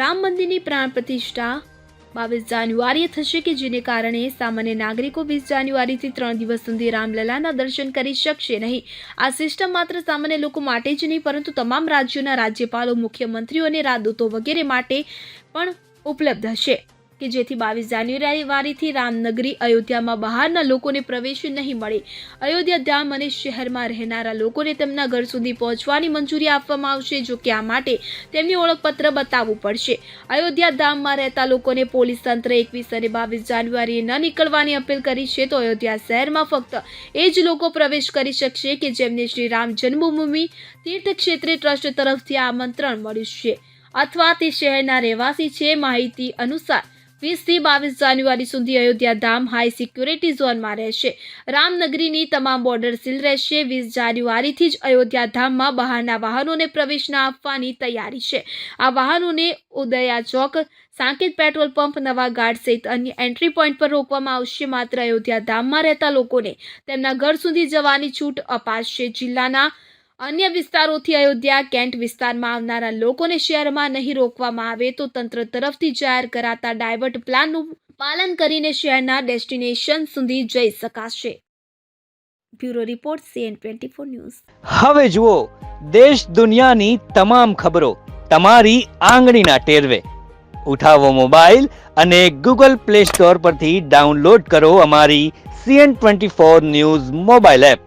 રામ મંદિરની પ્રાણ પ્રતિષ્ઠા બાવીસ જાન્યુઆરીએ થશે કે જેને કારણે સામાન્ય નાગરિકો વીસ જાન્યુઆરીથી ત્રણ દિવસ સુધી રામલલાના દર્શન કરી શકશે નહીં. આ સિસ્ટમ માત્ર સામાન્ય લોકો માટે જ નહીં, પરંતુ તમામ રાજ્યોના રાજ્યપાલો, મુખ્યમંત્રીઓ અને રાજદૂતો વગેરે માટે પણ ઉપલબ્ધ હશે. કે જેથી બાવીસ જાન્યુઆરીથી રામનગરી અયોધ્યામાં બહારના લોકોને પ્રવેશ નહીં મળે. અયોધ્યા ધામ અને શહેરમાં રહેનારા લોકોને તેમના ઘર સુધી પહોંચવાની મંજૂરી આપવામાં આવશે, જો કે આ માટે તેમની ઓળખપત્ર બતાવવું પડશે. અયોધ્યા ધામમાં રહેતા લોકોને પોલીસ તંત્ર એકવીસ અને બાવીસ જાન્યુઆરીએ ન નીકળવાની અપીલ કરી છે, તો અયોધ્યા શહેરમાં ફક્ત એ જ લોકો પ્રવેશ કરી શકશે કે જેમને શ્રી રામ જન્મભૂમિ તીર્થક્ષેત્રે ટ્રસ્ટ તરફથી આમંત્રણ મળ્યું છે. અથવા તે શહેરના રહેવાસી છે, માહિતી અનુસાર વીસથી બાવીસ જાન્યુઆરી સુધી અયોધ્યા ધામ હાઈ સિક્યુરિટી ઝોનમાં રહેશે. રામનગરીની તમામ બોર્ડર સીલ રહેશે. વીસ જાન્યુઆરીથી જ અયોધ્યા ધામમાં બહારના વાહનોને પ્રવેશ ના આપવાની તૈયારી છે. આ વાહનોને ઉદયા ચોક, સાંકેત પેટ્રોલ પંપ, નવા ગાર્ડ સહિત અન્ય એન્ટ્રી પોઈન્ટ પર રોકવામાં આવશે. માત્ર અયોધ્યા ધામમાં રહેતા લોકોને તેમના ઘર સુધી જવાની છૂટ અપાશે. જિલ્લાના અન્ય વિસ્તારોથી અયોધ્યા, કેન્ટ વિસ્તારમાં આવનારા લોકોને શહેરમાં નહીં રોકવામાં આવે તો તંત્ર તરફથી જાહેર કરાતા ડાયવર્ટ પ્લાનનું પાલન કરીને શહેરના ડેસ્ટિનેશન સુધી જઈ શકાશે. Bureau report, CN twenty four news. હવે જુઓ, દેશ દુનિયાની તમામ ખબરો તમારી આંગળીના ટેરવે. ઉઠાવો મોબાઈલ અને ગૂગલ પ્લે સ્ટોર પરથી ડાઉનલોડ કરો અમારી CN twenty four news mobile app.